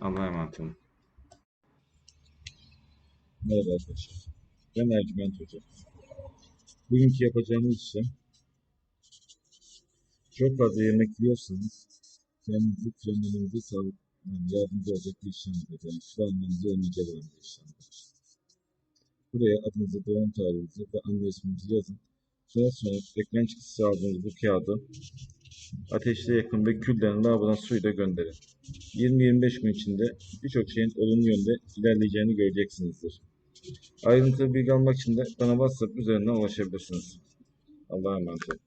Allah'a emanet olun. Merhaba arkadaşlar. Ben Ercüment Hoca. Bugünkü yapacağımız işlem çok fazla yemek yiyorsanız kendinizi frenlemenize sağlık yani yardımcı olacak bir işlemdir. Yani kilo almanızı önleyecek olan bir işlemdir. Buraya adınızı, doğum tarihinizi ve anne isminizi yazın. Daha sonra ekran çıktısı aldığınız bu kağıdı ateşte yakın ve küllerini lavabodan suyla gönderin. 20-25 gün içinde birçok şeyin olumlu yönde ilerleyeceğini göreceksinizdir. Ayrıntılı bilgi almak için de bana WhatsApp üzerinden ulaşabilirsiniz. Allah'a emanet olun.